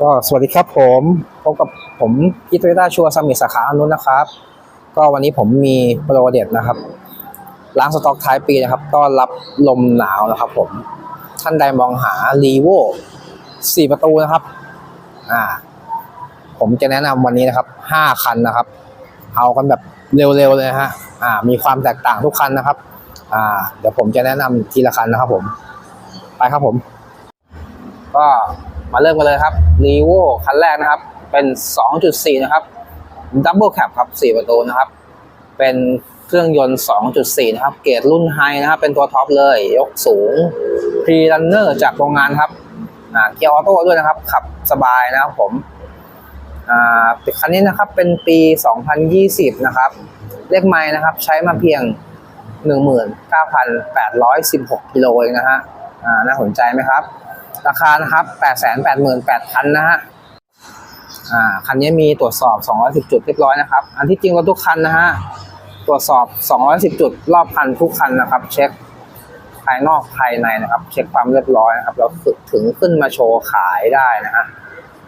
ก็สวัสดีครับผมพบกับผมพีทเวต้าชัวร์สมิธสาขาอนุนนะครับ ก็วันนี้ผมมีโปรเด็ดนะครับล้างสต็อกท้ายปีนะครับต้อนรับลมหนาวนะครับผมท่านใดมองหารีโวสี่ประตูนะครับอ่าผมจะแนะนำวันนี้นะครับห้าคันนะครับ เอากันแบบเร็วๆเลยฮะอ่ามีความแตกต่างทุกคันนะครับอ่าเดี๋ยวผมจะแนะนำทีละคันนะครับผม ไปครับผม ก็ มาเริ่มกันเลยครับ r e v o คันแรกนะครับ เป็น 2.4 นะครับ Double Cab ครับ 4 ประตูนะครับ เป็นเครื่องยนต์ 2.4 นะครับ เกรดรุ่นไฮนะครับ เป็นตัวท็อปเลย ยกสูง Pre Runner จากโรงงานครับเกียร์ออโต้ด้วยนะครับ ขับสบายนะครับผมอ่าคันนี้นะครับเป็นปี 2020 นะครับ เลขไม้นะครับ ใช้มาเพียง 19,816 กิโลเองนะฮะน่าสนใจไหมครับ ราคานะครับ 888,000 นะฮะอ่าคันนี้มีตรวจสอบ 210 จุดเรียบร้อยนะครับ อันที่จริงรถทุกคันนะฮะตรวจสอบ 210 จุดรอบคันทุกคันนะครับ เช็คภายนอกภายในนะครับ เช็คความเรียบร้อยนะครับแล้วถึงขึ้นมาโชว์ขายได้นะฮะ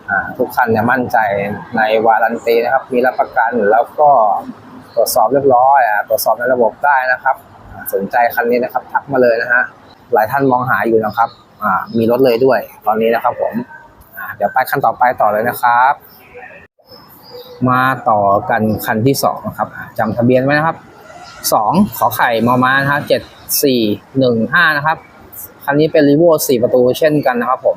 อ่าทุกคันเนี่ยมั่นใจในวารันตีนะครับ มีรับประกันแล้วก็ตรวจสอบเรียบร้อยอ่าตรวจสอบในระบบได้นะครับ สนใจคันนี้นะครับทักมาเลยนะฮะ หลายท่านมองหาอยู่นะครับมีรถเลยด้วย ตอนนี้นะครับผมเดี๋ยวไปคันต่อไปต่อเลยนะครับ มาต่อกันคันที่สองนะครับจำทะเบียนไว้นะครับสองขอไข่มอมานะฮะเจ็ดสี่หนึ่งห้านะครับคันนี้เป็นรีโวสี่ประตูเช่นกันนะครับผม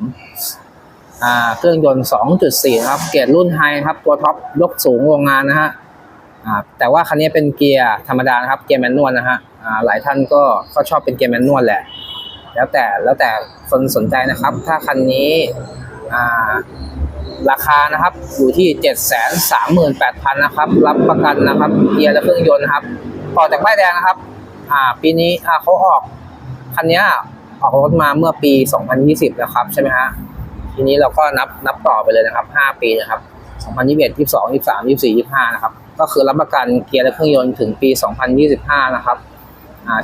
เครื่องยนต์สองจุดสี่นะครับ เกียรดรุ่นไฮครับ ตัวท็อปยกสูงโรงงานนะฮะแต่ว่าคันนี้เป็นเกียร์ธรรมดานะครับ เกียร์แมนนวลนะฮะหลายท่านก็ก็ชอบเป็นเกียร์แมนนวลแหละ แล้วแต่แล้วแต่คนสนใจนะครับ ถ้าคันนี้ราคานะครับอยู่ที่เจ็ดแสนสามหมื่นแปดพันนะครับ รับประกันนะครับเกียร์และเครื่องยนต์นะครับต่อจากป้ายแดงนะครับปีนี้เขาออกคันนี้ออกรถมาเมื่อปี 2020 นะครับใช่ไหมฮะทีนี้เราก็นับนับต่อไปเลยนะครับ 5 ปีนะครับ 2021 22 23 24 25 นะครับ ก็คือรับประกันเกียร์และเครื่องยนต์ถึงปี 2025 นะครับ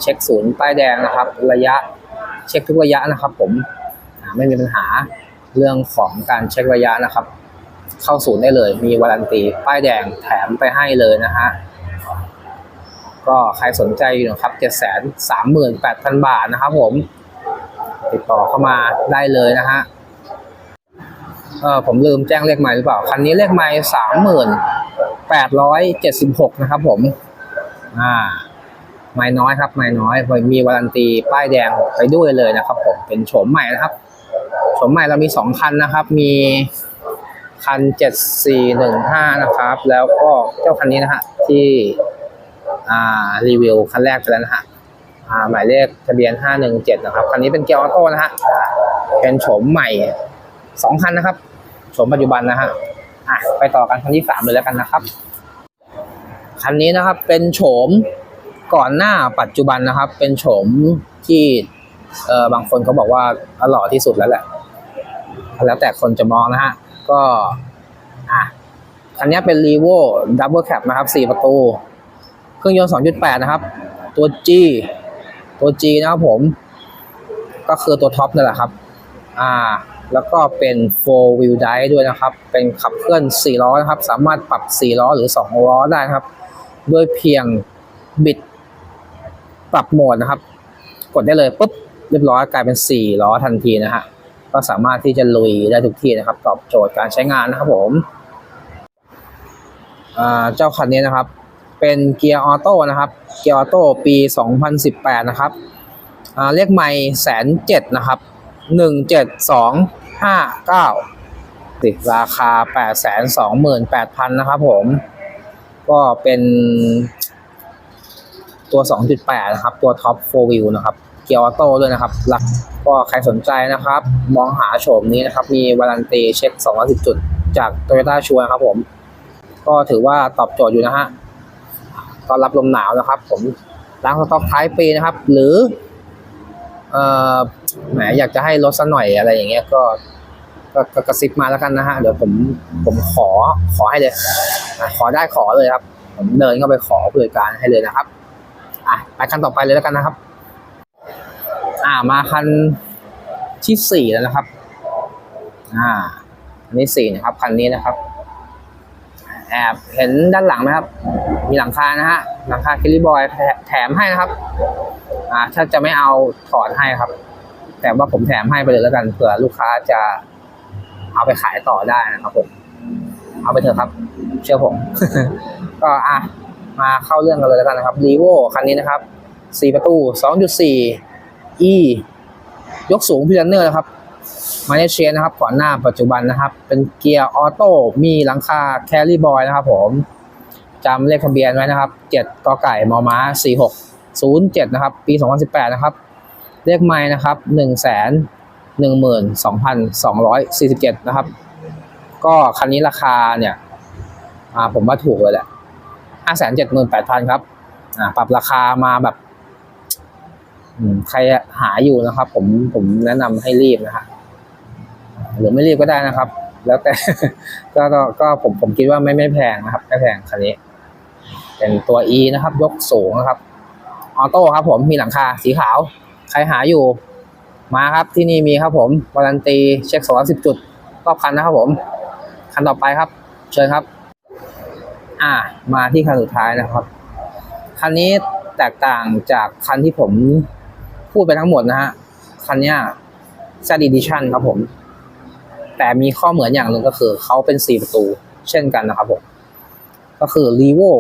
เช็คศูนย์ป้ายแดงนะครับ ระยะ เช็คทุกระยะนะครับ ผมไม่มีปัญหาเรื่องของการเช็คระยะนะครับ เข้าศูนย์ได้เลย มีวารันตีป้ายแดงแถมไปให้เลยนะฮะก็ใครสนใจอยู่นะครับเจ็ดแสนสามหมื่นแปดพันบาทนะครับ ผม ติดต่อเข้ามาได้เลยนะฮะเออผมลืมแจ้งเลขไมล์หรือเปล่า คันนี้เลขไมล์สามหมื่นแปดร้อยเจ็ดสิบหกนะครับผม อ่า ไม่น้อยครับไม่น้อยมีวารันตีป้ายแดงไปด้วยเลยนะครับผมเป็นโฉมใหม่นะครับโฉมใหม่เรามีสองคันนะครับ มีคันเจ็ดสี่หนึ่งห้านะครับ แล้วก็เจ้าคันนี้นะฮะที่รีวิวคันแรกไปแล้วนะฮะหมายเลขทะเบียนห้าหนึ่งเจ็ดนะครับ คันนี้เป็นเกียร์ออโต้นะฮะเป็นโฉมใหม่สองคันนะครับโฉมปัจจุบันนะฮะอะไปต่อกันคันที่สามเลยแล้วกันนะครับ คันนี้นะครับเป็นโฉม ก่อนหน้าปัจจุบันนะครับ เป็นโฉมที่เออบางคนเขาบอกว่าอร่อยที่สุดแล้วแหละ แล้วแต่คนจะมองนะฮะ ก็อะคันนี้เป็น r e v o Double Cab นะครับ 4 ประตู เครื่องยนต์ 2.8 นะครับ ตัว G ตัว G นะครับผม ก็คือตัวท็อปนั่นแหละครับ อ่า แล้วก็เป็น four wheel drive ด้วยนะครับ เป็นขับเคลื่อน 4 ล้อนะครับ สามารถปรับ 4 ล้อหรือ 2 ล้อได้นะครับ ด้วยเพียงบิด ปรับโหมดนะครับ กดได้เลยปุ๊บเรียบร้อยกลายเป็น 4 ล้อทันทีนะฮะก็สามารถที่จะลุยได้ทุกที่นะครับ ตอบโจทย์การใช้งานนะครับผมเจ้าคันนี้นะครับ เป็นเกียร์ออโต้นะครับเกียร์ออโต้ปี 2018 นะครับเรียกไม่แสนเจ็ดนะครับ 17259 ติดราคา 828,000 นะครับผม ก็เป็น ตัว 2.8 นะครับ ตัวท็อป4 Wheel นะครับ เกียร์ออโต้ด้วยนะครับ หลักก็ใครสนใจนะครับ มองหาโฉมนี้นะครับ มีวารันตีเช็ค 210 จุด จาก Toyota ชัวร์ครับผม ก็ถือว่าตอบโจทย์อยู่นะฮะ ตอนรับลมหนาวนะครับ ผมล้างสต็อกท้ายปีนะครับ หรือ เอ่อ แหม อยากจะให้ลดสักหน่อยอะไรอย่างเงี้ย ก็ก็กระซิบมาแล้วกันนะฮะ เดี๋ยวผมผมขอขอให้เลย ขอได้ขอเลยครับ ผมเดินเข้าไปขอผู้จัดการให้เลยนะครับ อะไปคันต่อไปเลยแล้วกันนะครับ อ่ามาคันที่สี่แล้วนะครับ อ่าอันนี้สี่นะครับคันนี้นะครับ แอบเห็นด้านหลังไหมครับ มีหลังคานะฮะหลังคาคิลิบอยแถมให้นะครับ อ่า ถ้าจะไม่เอาถอดให้ครับ แต่ว่าผมแถมให้ไปเลยแล้วกันเผื่อลูกค้าจะเอาไปขายต่อได้นะครับผมเอาไปเถอะครับ เชื่อผม ก็อะ มาเข้าเรื่องกันเลยแล้วกันนะครับรีโวคันนี้นะครับสี่ประตู 2.4 e ยกสูงพิลันเนอร์นะครับมาเลเซียนะครับก่อนหน้าปัจจุบันนะครับ เป็นเกียร์ออโต้มีหลังคาแคลรี่บอยนะครับผมจำเลขทะเบียนไว้นะครับ 7กไก่มอม้า 4607 นะครับ ปี 2018 นะครับ เลขไม้นะครับ 1 1 2 2 4 7 นะครับ ก็คันนี้ราคาเนี่ยผมว่าถูกเลยแหละาแสนเจ็ดหมื่นแปดพันครับปรับราคามาแบบใครหาอยู่นะครับ ผมผมแนะนำให้รีบนะฮะหรือไม่รีบก็ได้นะครับ แล้วแต่ก็ก็ผมผมคิดว่าไม่ไม่แพงนะครับไม่แพงคันนี้ เป็นตัว E นะครับ ยกสูงนะครับออโต้ครับ ผมมีหลังคาสีขาว ใครหาอยู่ มาครับที่นี่มีครับ ผมวารันตีเช็คสองร้อยสิบจุดรอบคันนะครับ ผมคันต่อไปครับ เชิญครับ อ่า มาที่คันสุดท้ายนะครับ คันนี้แตกต่างจากคันที่ผมพูดไปทั้งหมดนะฮะ คันนี้ย Z Edition ครับผม แต่มีข้อเหมือนอย่างหนึ่งก็คือเขาเป็นสี่ประตู เช่นกันนะครับผม ก็คือ r e v o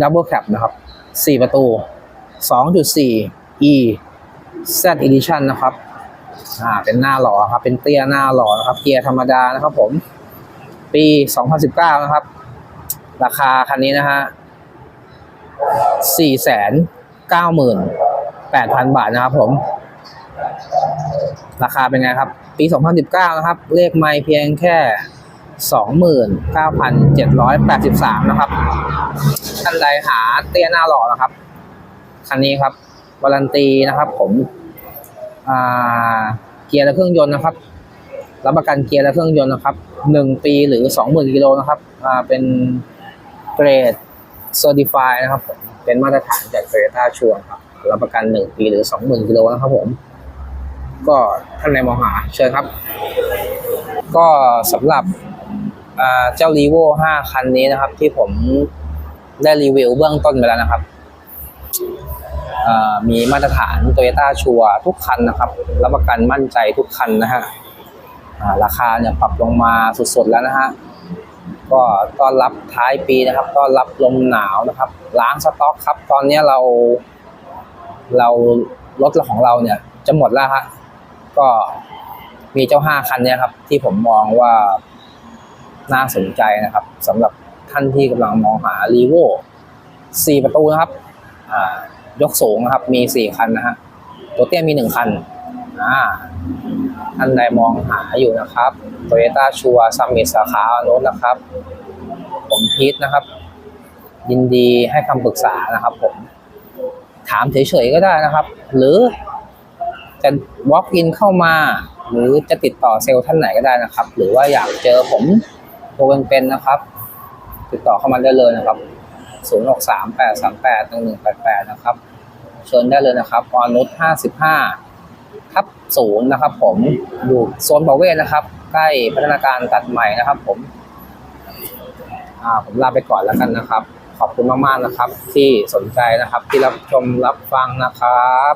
Double Cab นะครับสี่ประตู 2.4 E Z Edition นะครับ อ่า เป็นหน้าหล่อครับ เป็นเตี้ยหน้าหล่อนะครับ เกียร์ธรรมดานะครับผม ปี 2019 นะครับ ราคาคันนี้นะฮะสี่แสนเก้าหมื่นแปดพันบาทนะครับผม ราคาเป็นไงครับ ปี2019นะครับ เลขไม่เพียงแค่29,783นะครับท่านใดหาเตี้ยหน้าหล่อนะครับ คันนี้ครับวารันตีนะครับ ผมอ่าเกียร์และเครื่องยนต์นะครับรับประกันเกียร์และเครื่องยนต์นะครับหนึ่งปีหรือสองหมื่นกิโลนะครับอ่าเป็น เกรด Certify นะครับผมเป็นมาตรฐานจากโตโยต้าชัวร์ครับรับประกันหนึ่งปีหรือสองหมื่นกิโลนะครับผม ก็ท่านใดมองหาเชิญครับ ก็สำหรับเจ้า r ีโว5คันนี้นะครับ ที่ผมได้รีวิวเบื้องต้นไปแล้วนะครับมีมาตรฐานโตโยต้าชัวทุกคันนะครับ รับประกันมั่นใจทุกคันนะฮะราคาเนี่ยปรับลงมาสุดๆแล้วนะฮะ ก็ต้อนรับท้ายปีนะครับ ต้อนรับลมหนาวนะครับ ล้างสต็อกครับ ตอนนี้เรา เรารถของเราเนี่ย จะหมดแล้วฮะก็มีเจ้าห้าคันเนี่ยครับ ที่ผมมองว่าน่าสนใจนะครับสำหรับท่านที่กำลังมองหารีโว่สี่ประตูนะครับ อ่ายกสูงนะครับ มีสี่คันนะฮะตัวเตี้ยมีหนึ่งคัน อ่าท่านใดมองหาอยู่นะครับโตโยต้าชัวซัมมิตสาขาโน้นนะครับ ผมพีทนะครับ ยินดีให้คำปรึกษานะครับผม ถามเฉยๆก็ได้นะครับ หรือจะ walk in เข้ามา หรือจะติดต่อเซลล์ท่านไหนก็ได้นะครับ หรือว่าอยากเจอผมตัวเป็นๆนะครับ ติดต่อเข้ามาได้เลยนะครับ 0 6 3 8 3 8 1 1 8 8 นะครับ เชิญได้เลยนะครับออนุช55 ทับศูนย์นะครับผมอยู่โซนบาเวศนะครับ ใกล้พัฒนาการตัดใหม่นะครับ ผมอ่าผมลาไปก่อนแล้วกันนะครับ ขอบคุณมากๆนะครับ ที่สนใจนะครับ ที่รับชมรับฟังนะครับ